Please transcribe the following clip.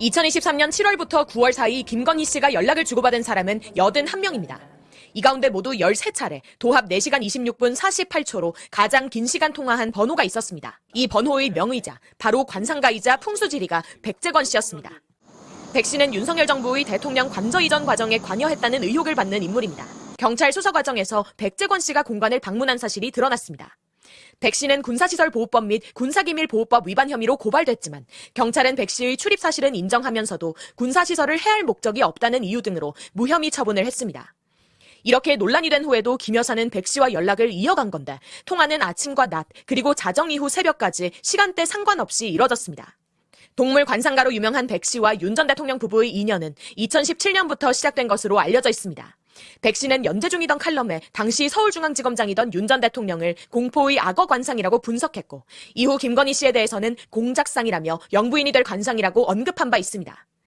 2023년 7월부터 9월 사이 김건희 씨가 연락을 주고받은 사람은 81명입니다. 이 가운데 모두 13차례, 도합 4시간 26분 48초로 가장 긴 시간 통화한 번호가 있었습니다. 이 번호의 명의자, 바로 관상가이자 풍수지리가 백재건 씨였습니다. 백 씨는 윤석열 정부의 대통령 관저 이전 과정에 관여했다는 의혹을 받는 인물입니다. 경찰 수사 과정에서 백재권 씨가 공간을 방문한 사실이 드러났습니다. 백 씨는 군사시설 보호법 및 군사기밀보호법 위반 혐의로 고발됐지만 경찰은 백 씨의 출입 사실은 인정하면서도 군사시설을 해할 목적이 없다는 이유 등으로 무혐의 처분을 했습니다. 이렇게 논란이 된 후에도 김 여사는 백 씨와 연락을 이어간 건데 통화는 아침과 낮 그리고 자정 이후 새벽까지 시간대 상관없이 이뤄졌습니다. 동물 관상가로 유명한 백 씨와 윤 전 대통령 부부의 인연은 2017년부터 시작된 것으로 알려져 있습니다. 백 씨는 연재 중이던 칼럼에 당시 서울중앙지검장이던 윤 전 대통령을 공포의 악어 관상이라고 분석했고 이후 김건희 씨에 대해서는 공작상이라며 영부인이 될 관상이라고 언급한 바 있습니다.